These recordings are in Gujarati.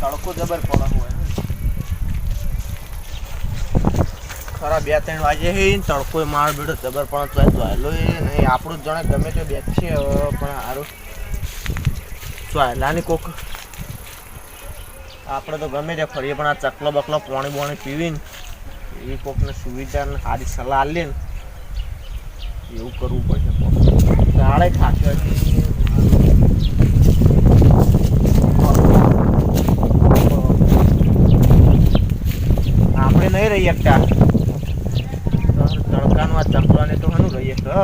તડકો જબર પડે હોય. ખરા, બે ત્રણ વાગે હે તડકો માર બેડો જબર પણ તો ચાલો એ નહીં આપણું જણે ગમે તે બેસીએ છે પણ હારું. ચાલાની કોક? આપણે તો ગમે તે ફરીએ, પણ આ ચકલો બકલો પાણી બોણી પીવીને એ કોકને સુવિધા સારી સલાહ લઈને એવું કરવું પડશે કોક. શાળે આપણે નહીં રહી એકતા તડકાનું આ ચકલાને તો હનું રહીએ તો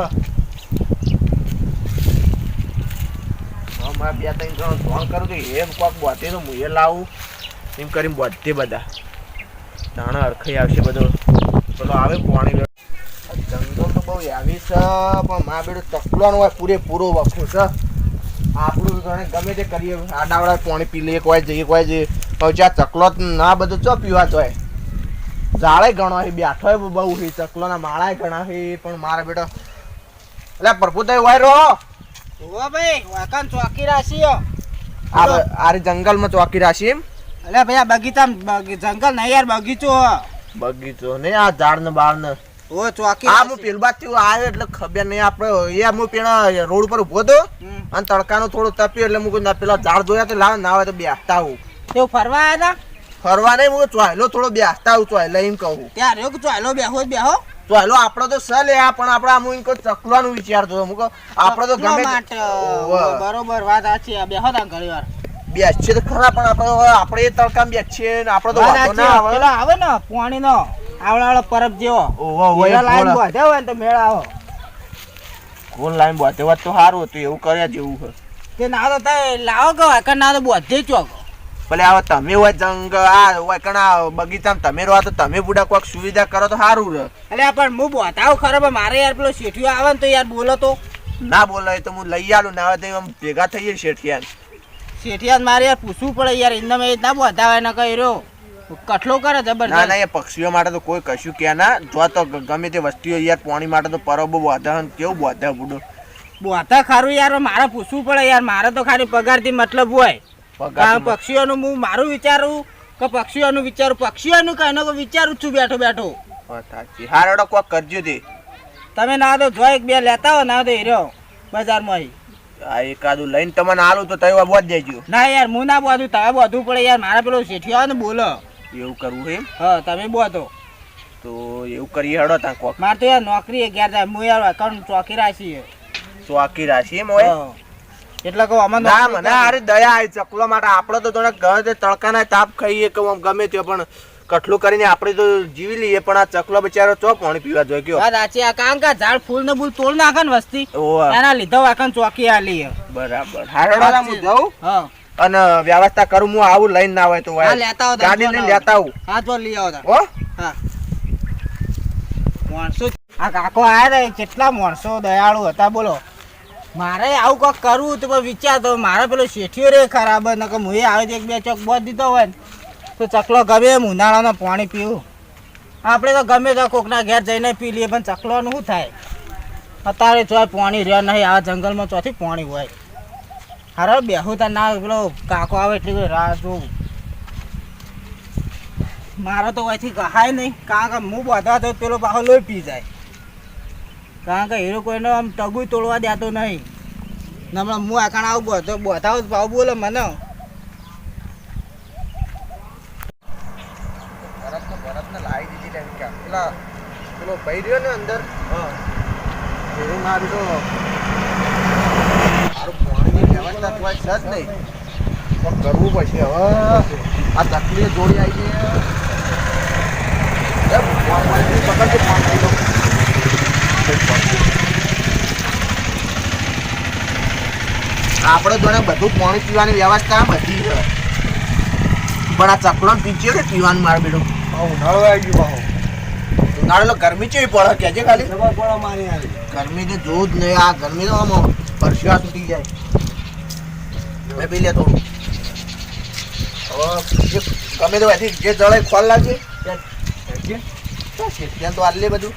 મારા બે ત્રણ જણ ફોન કરું તો એમ કોક બોતે તો હું લાવું. એમ કરીને બોતે બધા. તાણા અરખાઈ આવશે બધો. પેલો આવે પાણી જંગલ તો બહુ આવી છે, પણ મા બેડું ચકલાનું હોય પૂરેપૂરો વખો છે. આપણું જાણે ગમે તે કરીએ. આડાવડા પાણી પી લઈએ કોઈ જઈએ કોઈ જઈએ. પછી આ ચકલો ના, બધું ચો પીવા તો ઝાડે ગણો હે બેઠો હે બહુ હે ચકલોના માળા ગણા હે પણ મારા બેટો એટલે પ્રભુદાય વાય રો ઓ ભાઈ વાકન ચોકી રાશિયો આ આરે જંગલમાં ચોકી રાશી એમ? અલે ભાઈ આ બગીચા જંગલ નહીં યાર બગીચો બગીચો ને આ ઝાડ ને બાળ ને ઓ ચોકી આ હું પેલ બાદથી આવ્યો એટલે ખબર નહીં આપણે એ હું પેલા રોડ પર ઊભો હતો અને તડકાનું થોડું તપ્યો એટલે મું ના પેલા ઝાડ જોયા તો લાવ ના આવે તો બેસતા હું એવું ફરવા આવ્યા ફરવા નહીં હું ચોયલો થોડો બેસતા આવું ચોયલો એમ કહું. ત્યારે ત્યાં કે ચાલો બેહો જ બેહો? ચોયલો આપણો તો સલે આ પણ આપણે આમ હું ચકલાનું વિચારતો હતો. હું આપણે તો ગમે બરોબર વાત સાચી છે બેહો તા ઘણી વાર. બેસીએ તો ખરા પણ આપણે આપણે એ તડકામાં બેસીએ ને આપણે તો વાંધો ના આવે. પેલો આવે ને પાણી નો આવડાવાળો પરબ જેવો. ઓહો, ઓહો, લાઈન ગોળ. હોય ને તો મેળ આવો. કોલ લાઈન બાંધે વાત તો સારું હતું એવું કર્યા જેવું છે. તે ના તો લાવો કે ના તો બધે ચોક. ભલે હવે તમે હોય જંગ આ હોય કણા બગીચામાં તમે રહો તો તમે બુડા કોઈક સુવિધા કરો તો સારું રહે. એટલે પણ હું બતાવું ખરો પણ મારે યાર પેલો શેઠિયો આવે ને તો યાર બોલો તો. ના બોલાય તો હું લઈ આલું ના આવે તો એમ ભેગા થઈએ શેઠિયા શેઠિયા મારે યાર પૂછવું પડે યાર એમને મેં ના બતાવે ના કઈ રહ્યો કઠલો કરે ના ના એ પક્ષીઓ માટે તો કોઈ કશું કે ના. જો તો ગમે તે વસ્તીઓ યાર પાણી માટે તો પરબો બોધા કેવું બોધા બુડો. બોતા ખારું યાર મારે પૂછવું પડે યાર મારે તો ખાલી પગારથી મતલબ હોય. કારણ પક્ષીઓનું હું મારું વિચારું કે પક્ષીઓનું વિચારું? પક્ષીઓનું કઈ એનો વિચારું છું બેઠો બેઠો. હારડો કોક કરજો તે. તમે ના તો જો એક બે લેતા હો ના તો એ રહ્યો બજારમાં. આ એકાદું લઈને તમને આલું તો તય બોધ દેજો ના યાર હું ના બોધું તમે બોધવું પડે યાર મારા પેલો શેઠિયો આવે ને બોલો. એવું કરવું એમ? હા તમે બોધો. તો એવું કરીએ હડો ત્યાં કોક. મારે તો યાર નોકરી અગિયાર જાય હું યાર અકાઉન્ટ ચોકી રાખી ચોકી રાશી એમ હોય? એટલે કહું આમાં ના મને અરે દયા આવી ચકલો માટે આપણે તો જોને ગમે તે તડકાના તાપ ખાઈએ કે આમ ગમે તે પણ કઠલું કરીને આપણે તો જીવી લઈએ પણ આ ચકલો બિચારો ચો પાણી પીવા જોઈએ કયો વાત આ કારણ કે ઝાડ ફૂલ ને ફૂલ તોડ નાખે ને વસ્તી? એના લીધે આખા ચોકી આ લઈએ. બરાબર. હારડો હું જાઉં હા. અને વ્યવસ્થા કરું હું આવું લઈને ના હોય તો લેતા આવો ગાડી લઈને લેતા આવું. હા તો લઈ આવો હો? હા. માણસો આ કાકો આયા કેટલા માણસો દયાળુ હતા બોલો. મારે આવું કંઈક કરવું તો વિચાર તો મારે પેલો શેઠિયો રે ખરાબ ને કે મુએ આવે તો એક બે ચોક બોધ દીધો હોય ને, તો ચકલો ગમે એમ ઉનાળાનો પાણી પીવું. આપણે તો ગમે તો કોકના ઘેર જઈને પી લઈએ, પણ ચકલોનું શું થાય? અત્યારે ચોય પાણી રહ્યા નહીં, આ જંગલમાં ચોથી પાણી હોય. હારો, બેહું તાર ના, પેલો કાકો આવે એટલી રાહ જોઉં મારો તો અહીંથી કહાય નહીં, કારણ કે હું બધા તો પેલો પાછો લોહી પી જાય. કારણ કે હીરો કોઈને આમ ટગુ તોડવા દેતો નહીં. હમણાં હું આકાણ આવું તો બતાવું ભાવ બોલે મને. પેલા ભાઈ રહ્યો ને અંદર. હા. એવું મારું તો મારું વ્યવસ્થા તો આજ છે જ નહીં. પણ કરવું પડશે. હવે આ તકલીફ જોડી આવી છે. પકડજો પાણી લઈ લો. આપણે જોડે બધું પાણી પીવાની વ્યવસ્થા બધી છે. પણ આ ચકલો પીચે કે પીવાનું માર બેડો. ઉનાળો આવી ગયો ઉનાળો ગરમી છે પડે? કે છે ખાલી પડે મારી ગરમી તો જોવું જ નહીં આ ગરમી તો આમ પરસ્યા તૂટી જાય. મેં પી લે થોડું હવે જે ગમે તો એથી જે જળે ખોલ લાગશે ત્યાં તો આટલે બધું.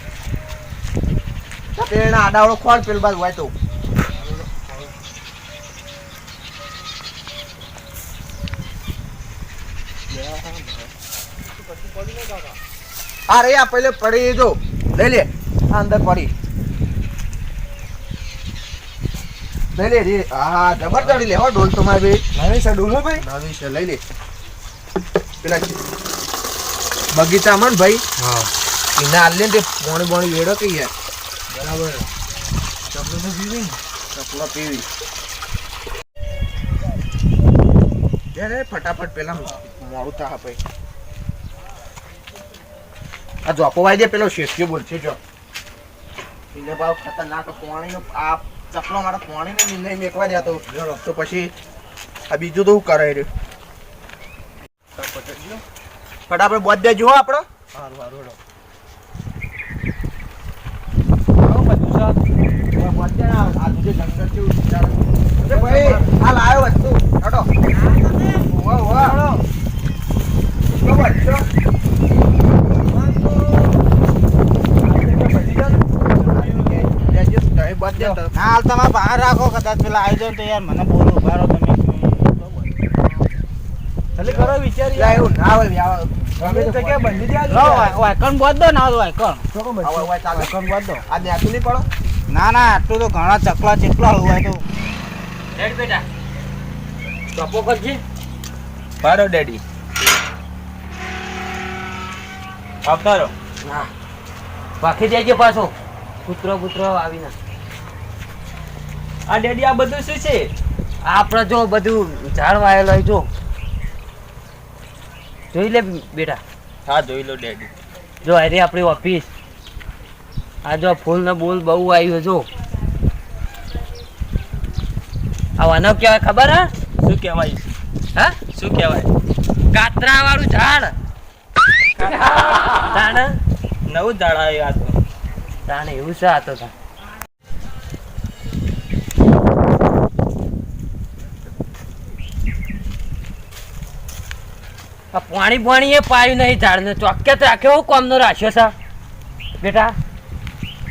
તો પેલા આડાવડો ખોળ પેલું બાજુ હોય તો. અરે આ પહેલે પડી જો. લઈ લે. આ અંદર પડી. લઈ લે રે. હા જબર ચડી લે હો ડોલ તો મારે નવી છે ડોલો ભાઈ? નવી છે લઈ લે. પેલા બગીચામાં ભાઈ. હા. એના આલે તે પોણી પોણી વેડો કે યાર બરાબર. ચપલો તો પીવી ચપલો પીવી. રે ફટાફટ પેલા મોડું થા ભાઈ. આ જોપો વાઈ દે પેલો શેઠિયો બોલશે જો. એને ભાવ ખતરનાક પોણીનો આ ચપલો મારા પોણીનો નિર્ણય મેકવા દેતો તો પછી આ બીજું તો હું કરાય રે? ફટાફટ બોધ જો હો આપણો સારું સારું હેડો. બોધ દે છે આ લાયો વસ્તુ હટો વાહ વાહ તો વસ્તુ દેજો, તમે બોધ દે તો. ના હાલ તમે બહાર રાખો કદાચ પેલા આવી જાવ તો યાર મને બોલો ઊભા રહો તમે. જલ્દી કરો વિચારી લા, એવું ના હોય વ્યાવ. ગમે તે બંધી દે લો વાયકણ બોધ દો ના વાયકણ ચાલે. વાયકણ બોધ દો? આ નહીં પડો? ના ના આટલું તો ઘણા ચકલા ચેકલા હોય તો. ટપો કરજે. પાડો ડેડી. આવતા રહો વાખી જાય પાછો. કૂતરો કૂતરો આવી ના આ ડેડી આ બધું શું છે? આપણે જો બધું ઝાડ વાયેલો હોય જો. જોઈ લે બેટા. હા જોઈ લો ડેડી. જો અરે આપણી ઓફિસ આ જો ફૂલ ને બોલ બહુ આવ્યો જો. આ વાનો કહેવાય ખબર હા? શું કહેવાય? હા? શું કહેવાય? કાતરા વાળું ઝાડ. તાણ નવું ઝાડ આવ્યું આ તાણ એવું છે આ તો આ પાણી પાણી એ પાયું નહીં ઝાડને. ચોક્કસ રાખ્યો હું કોમનો રાખ્યો છે? બેટા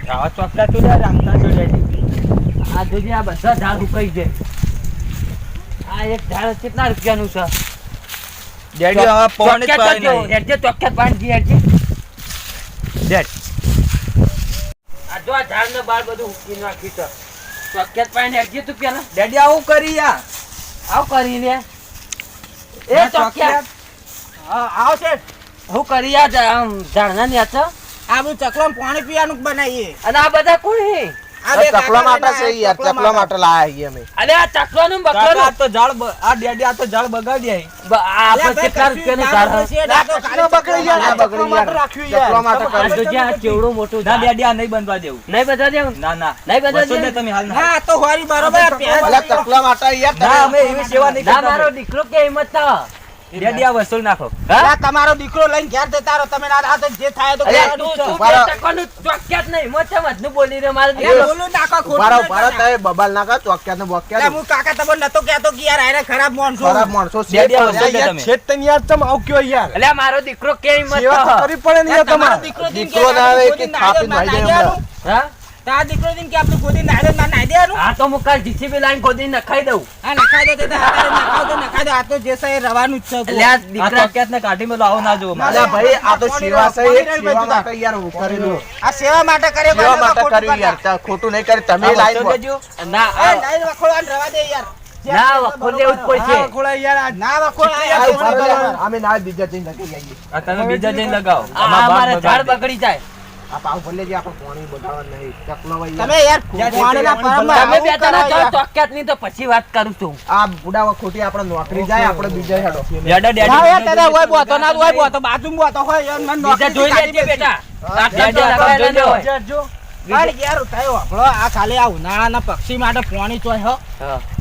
આવા ચોક્કસ તું રામતા જોડે આ જોજે આ બધા ઝાડ ઉકાઈ છે આ એક ઝાડ કેટલા રૂપિયાનું છે? ડેડી હવે પવન જ પાણી જ જો, નહીં. હેડજે ચોક્કસ પાણી હેડજે. ડેડ. આ જો આ ઝાડને બાર બધું ઉકી નાખી તો ચોક્કસ પાણી ડેડી તું પેલા. ડેડી આવું કરી યાર આવ કરીને એ ના, ચોક્કસ. ચોક્કસ. હા આવ છે હું કરી આ ઝા- ને ઝાડના નેચ આ બધું ચકલા પાણી પીવાનું બનાવીએ. અને આ બધા કોણ હે? આ ચકલા માટે છે યાર ચકલા ચકલા માટે. લાયા છીએ અમે. અરે આ ચકલોનું કાકા આ તો ઝાડ આ ડેડી આ તો ઝાડ બગાડી આવી આ આપણે કેટલા રૂપિયાનું ઝાડ હે? આ તો ખાલી બકરી યાર, ચકલા બકરી યાર. રાખ્યું યાર. ચકલા માટે આ કર્યું. જોજે આ કેવડું ના ડેડી આ નહીં બનવા દેવું. નહીં બધા દેવું? ના ના. નહીં બધા દેવું? તમે હાલ ના. ના તો હોરી બરોબર આ પહેલા માટે યાર ના અમે એવી સેવા નહીં કરતા. મારો દીકરો કે હિંમત ડેડી વસૂલ નાખો. હા? તમારો દીકરો લઈને ઘેર જતા રહો. તમે ના હાથે તો જે થાય તો તું ચોક્કસ નહીં? હિંમત છે મતનું બોલી રહ્યો? મારે બોલું નાખો ખોટું મારો કરતા. તમે બબાલ નાખો કરો, ચોક્કસ ને અરે હું કાકા તમને નતો કહેતો કે યાર આયરા ખરાબ માણસો. ખરાબ માણસો છે. યાર તમ આવ કયો યાર? એટલે મારો દીકરો કેમ કે હિંમત પડે તમારો દીકરો દીન દીકરો ના આવે કે થાપી નાહી જાય હા? તારા દીકરો દીન કે આપણે ગોદી નાહી ના નાઈ દેવાનું. આ તો હું કાલ જીસીબી લાઈન ગોદી નખાઈ દઉં. આ નખાઈ દે તો નખાઈ દે નખાઈ દે. આ તો જે છે રવાનું જ છે આ દીકરા કેત ને કાઢી મેલો આવો ના જો મારા. ભાઈ આ તો સેવા છે એક સેવા માટે યાર હું લો આ સેવા માટે કરે સેવા માટે કર્યું યાર ખોટું નહીં કરે તમે લાઈન દેજો. ના એ આ- લાઈન વખોડવાનું રવા દે યાર. ના વખોડે દેવું કોઈ છે. ના વખોડ યાર. ના બરાબર. અમે ના બીજા જઈને લગી જઈએ આ તમે બીજા જઈને લગાવો. અમારે ઝાડ બગડી જાય. આ પાવ ભલે જે આપણે પાણી બગાડવા નહીં ચકલવાઈ તમે યાર પાણીના પરમ તમે બે આવું જણા કરો જાઓ યાર. ચોક્કસ નહીં તો પછી વાત કરું છું આ બુડાવા ખોટી આપણે નોકરી જાય આપણે બીજા હેડો યાર ડેડા, ના યાર તારા હોય બોતો ના હોય બોતો બાજુમાં બોતો હોય યાર મને નોકરી જોઈ લેજે બેટા તો ન પક્ષી માટે પાણી ચોય હો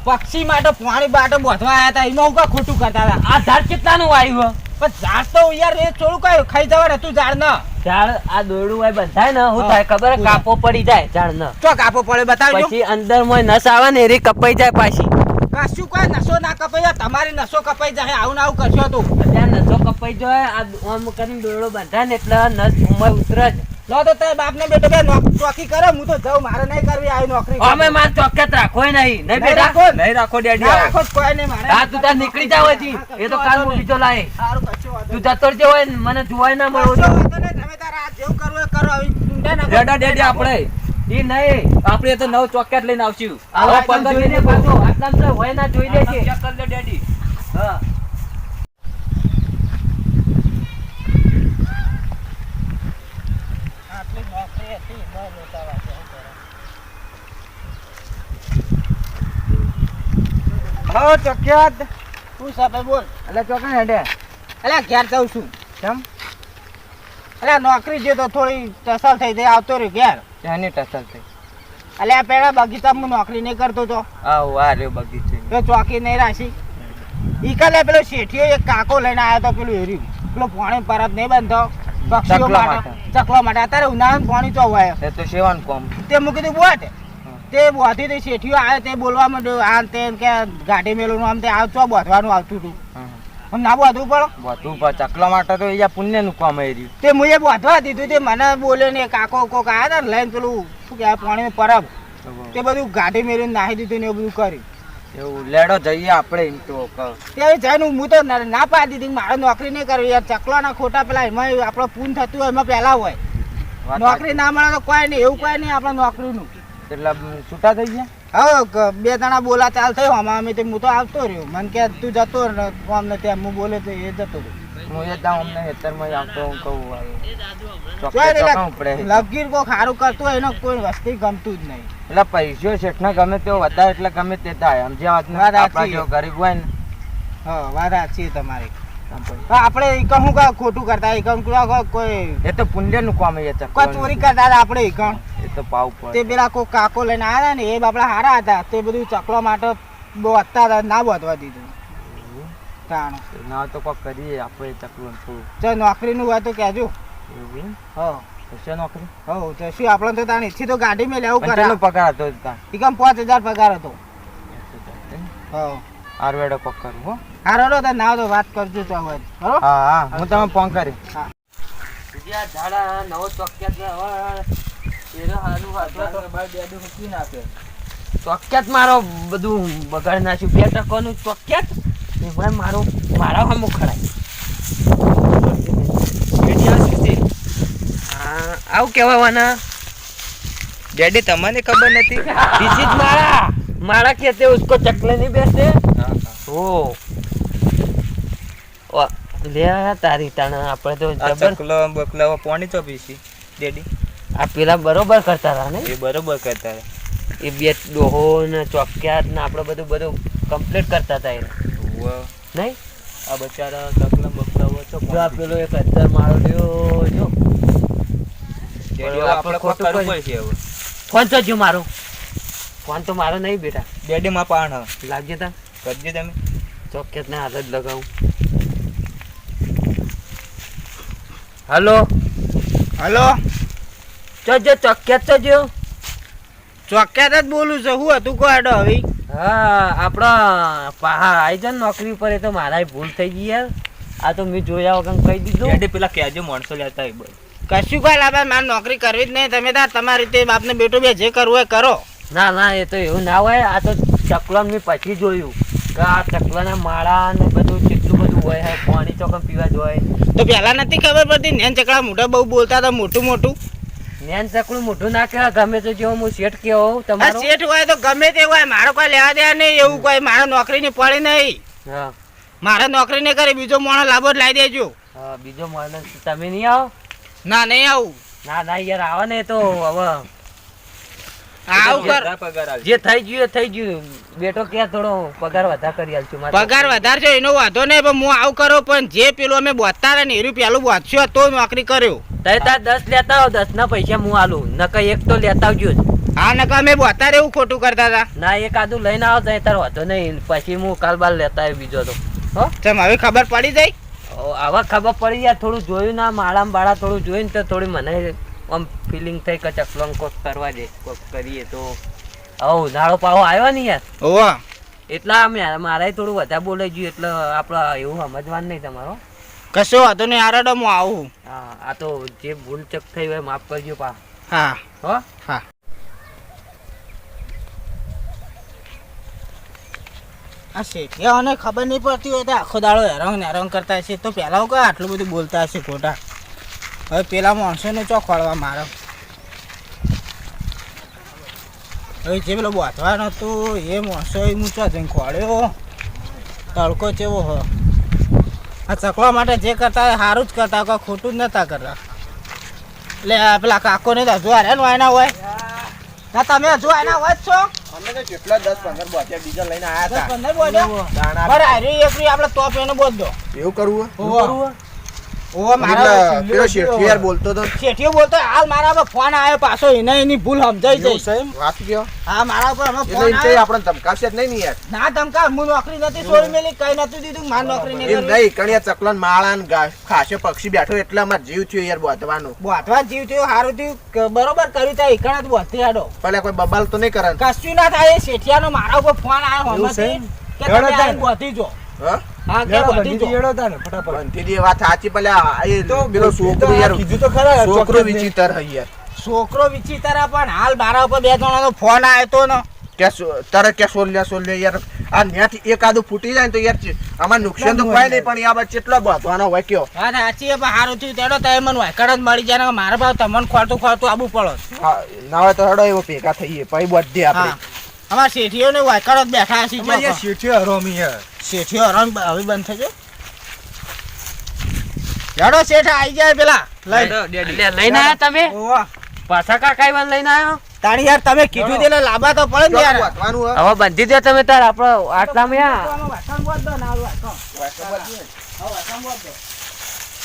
પક્ષી માટે પાણી બાટો બોધવા આયા હતા એમાં હું ખોટું કરતા હતા આ ઝાડ કેટલાનું વાયુ પણ ઝાડ તો યાર એ થોડું કઈ ખાઈ જવાનું તું ઝાડ ન ઝાડ આ દોરડું હોય બંધાય ને હું થાય ખબર કાપો પડી જાય ઝાડ ન તો કાપો પડે બતાવજો. પછી અંદરમાં નસ આવે ને એરી કપાઈ જાય પાછી. કશું કોઈ નસો ના કપાઈ જાય? તમારી નસો કપાઈ જાય આવું આવું કરશો તું. ત્યાં નસો કપાઈ જાય આ આમ કરીને દોરડો બંધાય ને એટલે નસ ઉંમર ઉતરે જ. લો તો તે બાપ ને બેટો બે ચોકી કરે હું તો જાઉં મારે નહીં કરવી આવી નોકરી અમે માર ચોક્કસ રાખોય નહીં. નહીં નહીં બેટા? રાખો નહીં રાખો ડેડી રાખો કોઈ નહીં મારે હા તું તાર નીકળી જાવ હજી. એ તો કાલ હું બીજો લાય. સારું કશો વાંધો તું જતો રહેજે હોય મને જોવાય ના મળો કશો વાંધો નહીં. તમે તારા હાથ જેવું કરવું એ કરો હવે ચૂંટા ના કરો. ડેડા ડેડી આપણે ઈ નહીં. આપણે તો નવ ચોકેટ લઈને આવશું. આવો આવો પંદર મિનિટ પાછો. હોય ના જોઈ લેજે. કરી લે ડેડી. હા આટલી નોકરી હતી, બસ લેતા વાગે, શું કરે? હો ચોક્યાત શું છે બોલ? એટલે ચોકા હેડે. અલ્યા ઘેર જાઉં છું. કેમ? અલ્યા નોકરી જે તો થોડી ટસલ થઈ જાય આવતો રહ્યો ઘેર. ત્યાંની ટસલ થઈ. અલ્યા પેલા બગીચામાં નોકરી નહીં કરતો તો. આવ આ રહ્યો બગીચે. તો ચોકી નહીં રાખી. ઈકાલે પેલો શેઠીએ એક કાકો લઈને આવ્યો તો પેલું હેર્યું પેલો પાણી પરત નહીં બંધો. પક્ષીઓ માટે ચકલા માટે. અત્યારે ઉનાળાનું પાણી તો હોય. એ તો સેવાનું કોમ. તે મૂકી દીધું બોટ તે તે શેઠિયો આવે તે બોલવા માંડ્યો આ ને તે ને કે ગાડી મેલું આમ તે આવતો બોધવાનું આવતું હતું. આમ ના બોધવું પડે? બોધવું પણ ચકલા માટે તો અહીંયા પુણ્યનું કામ આવી રહ્યું તે મુએ બોધવા દીધું તે મને બોલ્યો ને કાકો કોક આવ્યા હતા ને લઈને પેલું શું કહેવાય પાણી પરબ. તે બધું ગાડી મેળવીને નાહી દીધું ને એવું બધું કર્યું. એવું લેડો જઈએ આપણે એમ તો ત્યારે જઈને હું તો ના ના પાડી દીધી. મારે નોકરી નહીં કરવી યાર. ચકલાના ખોટા પેલા એમાં આપણો પૂન થતું હોય એમાં પહેલા હોય. નોકરી ના મળે તો કોઈ નહીં એવું કોઈ નહીં આપણે નોકરીનું. એટલે છૂટા થઈ ગયા? હા બે જણા બોલા ચાલ થયો. આમાં અમે તે હું તો આવતો રહ્યો. મને કે તું જતો ને આમ ને તેમ હું બોલે તો એ જતો રહ્યો. હું એ જાઉં અમને હેતરમાં આવતો હું કહું પડે. લગીર કોઈ સારું કરતું હોય એને કોઈ વસ્તી ગમતું જ નહીં. એટલે પૈસો શેઠને ગમે તેવો વધારે એટલે ગમે તે થાય. સમજ્યા વાત ગરીબ હોય ને. હા વાત સાચી તમારી. આપણે શું કાં ખોટું કરતા ઈકણ કોઈ કોઈ એ તો પુણ્યનું કામ એ કોઈ ચોરી કરતા હતા આપણે ઈકણ એ તો પાવ તે પેલા કોઈ કાકો લઈને આવ્યા ને એ બાપડા હારા હતા તે બધું ચકલો માટે બહુ હતા ના બોધવા દીધું. તાણ. ના તો કોઈ કરીએ આપણે ચકલો ને જો નોકરીનું હોય તો કહેજો. એવું હા. હો હશે નોકરી? હો તો શું આપણે તો તાણ ઈચ્છી તો ગાડી મેં લેવું કરે. પગાર હતો ત્યાં એકમ પાંચ હજાર પગાર હતો. હા. આરવેડો પગ કરું હો. હારો લો તને નાવ તો વાત કરજો તો હવે. હા હા. હું તમને ફોન કરી. હા. બીજા ઝાડા નવો ચોક્કિયાત હવે એરો હાલુ હાલવા તો બાર બેડું મૂકી નાખે. ચોક્કિયાત મારો બધું બગાડ નાખ્યું. બે ટકોનું ચોક્કિયાત એ ભાઈ મારો મારા હમ ખડાય આવું કહેવાના ડેડી તમને ખબર નથી? બીજી જ મારા. મારા કહેતે ઉસકો ચકલે નહીં બેસે? ઓ લે તારી તાણા આપણે તો જબર બકલો પાણી ડેડી. આ પેલા બરોબર કરતા હતા ને? એ બરોબર કરતા. એ બે ડોહો ને ચોક્યાત ને આપણે બધું બધું કમ્પ્લીટ કરતા હતા એને. નહીં? આ બચારા ચકલા બકલા છો જો આ પેલો એક મારો રહ્યો જો. આપણે ખોટું કરવું પડશે હવે. ફોન તો જો મારો. ફોન તો મારો નહીં બેટા. ડેડી માં પાણ. લાગજે તા. કરજો તમે. ચોક્યાત ને હાથ જ લગાવું. હલો. હલો. જો જો ચોક્યાત તો જો. ચોક્યાત જ બોલું છું. હું હતું કહો હેડો હવે? હા આપણા પાહા આવી જાય ને નોકરી ઉપર એ તો મારા ભૂલ થઈ ગઈ યાર. આ તો મેં જોયા વગર કહી દીધું. એટલે પેલા કહેજો માણસો લેતા હોય બોલ કશું કાલ લાભ મારે નોકરી કરવી જ નહીં. તમે તાર તમારી રીતે બાપને બેટો બે જે કરવું હોય કરો. ના ના એ તો એવું ના હોય. આ તો ચકલાન મેં પછી જોયું. કે આ ચકલાના માળા ને બધું છે. બધું હોય હે પાણી ચોકમ પીવા જ હોય. તો પેલા નથી ખબર પડતી નેન ચકડા મોઢા બહુ બોલતા હતા મોટું મોટું. નેન ચકડું મોઢું ના કહેવાય ગમે તો જેવો હું શેઠ કેવો તમારો? શેઠ હોય તો ગમે તે હોય મારો કોઈ લેવા દેવા નહીં એવું કોઈ મારો નોકરી ની પડે નહીં. હા. મારે નોકરી ને કરી બીજો મોણો લાભો જ લાવી દેજો. હા, બીજો મોણો તમે નહીં આવો? ના નહીં આવું. ના ના યાર આવે ને તો હવે આવું કર કેટલા પગાર આલશે? જે થઈ ગયું થઈ ગયું. બેટો ક્યાં થોડો પગાર વધાર કરી આલશું પગાર વધાર છે એનો વાંધો નહીં પણ હું આવું કરો પણ જે પેલું અમે બોતા હતા ને એ પેલું બોતશું તો નોકરી કર્યો. તય તાર દસ લેતા આવો દસ ના પૈસા હું આલું. નકા એક તો લેતા આવજો જ. હા નકા અમે બોતા એવું ખોટું કરતા હતા. ના એક આદુ લઈને આવો તો તાર વાંધો નહીં. પછી હું કાલ બાર લેતા આવ્યો બીજો તો. હો? તમે હવે ખબર પડી જાય? ઓ, આવા ખબર પડી જાય થોડું જોયું ના માળામાં બાળા થોડું જોયું ને તો થોડી મને આમ ફિલિંગ થઈ કે ચકલંગ કોક કરવા દે કોક કરીએ તો. હવ ઉનાળો પાવો આવ્યો ને યાર. ઓવા એટલા અમે મારે થોડું વધારે બોલાઈ ગયું એટલે આપણે એવું સમજવાનું નહીં તમારો. કશો વાંધો નહીં આરડો હું આવું. હા આ તો જે ભૂલ ચક થઈ હોય માફ કરજો પા. હા. હો? હા. આ શેઠિયાઓને ખબર નહીં પડતી હોય તો આખો દાડો હેરાન હેરાન કરતા હશે. તો પહેલાં કઈ આટલું બધું બોલતા હશે ખોટા? હવે પેલા માણસોને ખોળવા મારો? હવે જે પેલો બાંધવાનો હતો એ માણસો હું ચો જઈને ખોળ્યો? તડકો ચેવો હો? આ ચકવા માટે જે કરતા સારું જ કરતા કોઈ ખોટું જ નતા કરતા. એટલે પેલા કાકોને તો હજુ હારે વાયના હોય. ના તમે હજુ આના હોય છો? અમે તો કેટલા દસ પંદર બોટિયા ડીઝલ લઈને પંદર બોલ્યો હતા બરાબર હારી એકરી આપણે ટોપ એને બોલ દો. એવું કરવું ઓવો ઓવો મારા પેલો બોલતો તો. શેઠિયો બોલતો હાલ મારા પર ફોન આવ્યો પાછો એને એની ભૂલ સમજાઈ જઈ વાત કયો? હા મારા ઉપર હમણાં ફોન એમ કે આપણે ધમકાવશે જ નહીં ને યાર. ના ધમકા હું નોકરી નથી છોડી મેલી કઈ નતું દીધું માર નોકરી એમ નહીં નહીં કણિયા ચકલન માળા ને ખાસે પક્ષી બેઠો એટલે અમાર જીવ થયો યાર બોધવાનું. બોતવા જીવ થયો સારું થયું બરોબર કર્યું ત્યાં ઈકણા જ બોધતી હાડો. ભલે કોઈ બબાલ તો નહીં કરે. કશું ના થાય શેઠિયાનો મારા ઉપર ફોન આવ્યો હમણાંથી કે તમે આવીને જો. હા? હા કે બોધી જો બનતી દી વાત સાચી ભલે આ એ પેલો છોકરો યાર છોકરો વિચિત્ર હે યાર. છોકરો વિચિત્ર પણ હાલ મારા ઉપર બે જણાનો ફોન આવ્યો તો ને. કે તારે કે સોલ્યા સોલ્યા યાર. આ ન્યાથી એકાદું ફૂટી જાય ને તો યાર આમાં નુકસાન તો કોઈ નહીં પણ યાર કેટલો બાંધવાનો હોય કયો? હા સાચી પણ સારું થયું તેડો તો મને વાયકડ જ મળી જાય મારા ભાવ તમને ખોરતું ખોરતું આબુ પડો. ના હોય તો હડો એવો ભેગા થઈએ પછી બધે આપણે. અમારા શેઠીઓ ને વાયકડ જ બેઠા હશે શેઠીઓ હરામ હવે બંધ થજો હેડો શેઠ આવી જાય પેલા. લઈ. લઈને આયા તમે? પાછા કાકા ઈવન લઈને આવ્યો તાણી યાર તમે કીધું એટલે લાંબા તો પડે ને યાર. હવે બંધી દો તમે તાર આપણો આટલામાં યા. હા.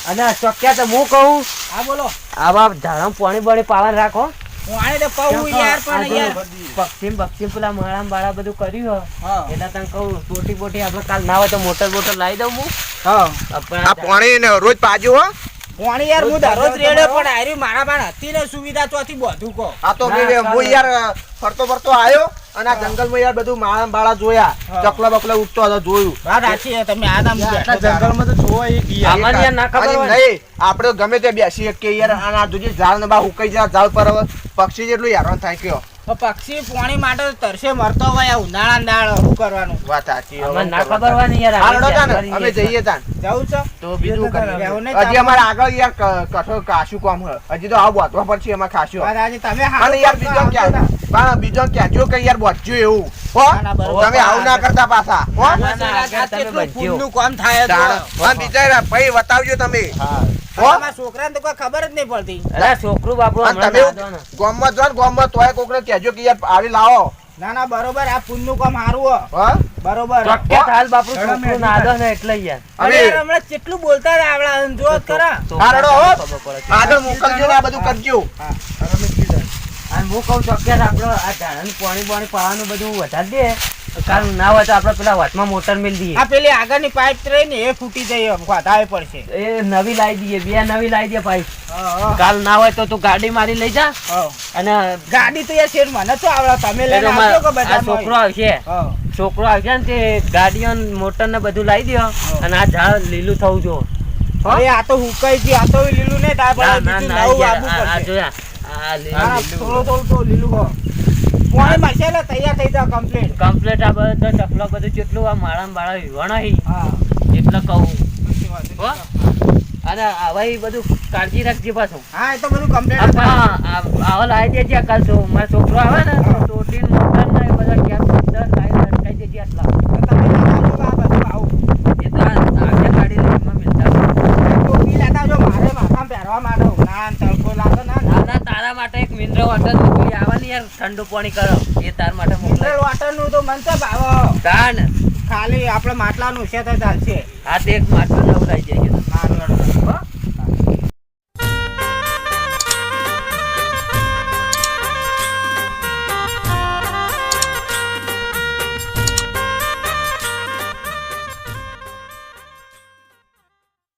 અને આ ચોક્યા તો હું કહું હા બોલો. આવા ઝાડમ પાણી બળી પાવાનું રાખો. તો પેલા માળા બાળા બધું કર્યું એટલે તને કહું ટોટી બોટી આપડે કાલ ના હોય તો મોટર બોટર લાવી દઉં હું. હા. પાણી રોજ પાજુ હો. પાણી યાર હું દરરોજ રેડે પણ હારી મારા પાસે હતી ને સુવિધા ચોથી બધું કહો. આ તો. હું યાર ફરતો ફરતો આવ્યો અને આ જંગલમાં યાર બધું માળા બાળા જોયા. હા. ચકલા બકલા ઉઠતો હતો જોયું. સાચી છે તમે આદમ જોવા એક આમાં યાર ના ખબર નહીં આપણે ગમે તે બેસી કે યાર અને આ જોજે ઝાડ ને બા હુકાઈ જાય ઝાડ પર પક્ષી જેટલું હેરાન થાય કયો તો પક્ષી પાણી માટે તો તરસે મરતો હોય ઉનાળા દાળ શું કરવાનું વાત સાચી હવે ના ખબર હોય ને યાર હાલો તાન, અમે જઈએ તાન જવું છો તો બીજું કરીએ. હજી. અમારે આગળ યાર કઠો કાશું કામ હે. હજી તો આવું વાંચવા પડશે એમાં ખાશું સાચી. તમે અને યાર બીજો ક્યાં પણ બીજો ક્યાં જો કે યાર બચ્યું એવું હો. તમે આવું ના કરતા પાછા હો તમે કામ થાય બીજા પછી બતાવજો તમે હો છોકરાને તો કોઈ ખબર જ નહીં પડતી. અરે છોકરું બાપડું તમે નાદો જો ને ગામમાં તોય કોકને કહેજો કે યાર આવી લાવો. ના ના બરોબર આ પુણ્યનું કામ સારું હો. બરોબર. ચોક્કસ હાલ બાપડું છોકરું નાદો ને એટલે યાર. અરે હમણાં કેટલું બોલતા હતા આવડા જો ખરા. હા, હો. ખબર પડે છે. આગળ મોકલજો આ બધું કરજો. અને હું કહું ચોક્કસ આપણો આ પાણી પાણી પાવાનું બધું વધારી દે. કારણ ના હોય તો આપણે પેલા વાતમાં મોટર મેલ દઈએ. આ પેલી આગળની પાઇપ રહી ને એ ફૂટી જઈએ વધારે પડશે. એ નવી લાવી દઈએ બે નવી લાવી દઈએ હા, કાલ ના હોય તો તું ગાડી મારી લઈ જા અને ગાડી તો યાર શેર મને તો આવડે તમે લઈને આવજો કે બધા છોકરો આવશે. છોકરો આવશે ને તે ગાડીઓ મોટર ને બધું લાવી દો અને આ ઝાડ લીલું થવું જો. અરે આ તો હુકાઈ ગયું આ તો લીલું નહીં તાર પર બીજું નવું આવવું પડશે આ જોયા. આ લીલું થોડું થોડું લીલું હો મળશે એટલે તૈયાર થઈ જાવ કમ્પ્લીટ કમ્પ્લીટ આ બધો ચકલો બધું જેટલું આ માળા માળા વણાઈ હા. એટલે કહું. હો? અને હવે બધું કાળજી રાખજે પાછું. હા એ તો બધું કમ્પ્લીટ આવો લાવી દેજે કાલ તો મારો છોકરો આવે ને તો ટોટીન મોટર ને એ બધા ક્યાં અંદર લાવી લટકાઈ દેજે આટલા તમે લગાવજો કે આ બધું આવું એ તો આ આગળ ગાડી લઈને મિલતા ટોપી લેતા આવજો મારે માથામાં પહેરવા માટે ઉનાળા ને તડકો લાગે ના ના ના તારા માટે એક મિનરલ વોટર મોકલી આવવાની ઠંડુ પાણી કરો. એ તાર માટે મિનરલ વોટરનું તો મન તો ભાવ. તાન. ખાલી આપણે માટલાનું છે તો ચાલશે આ તે એક માટલું નવરાઈ જાય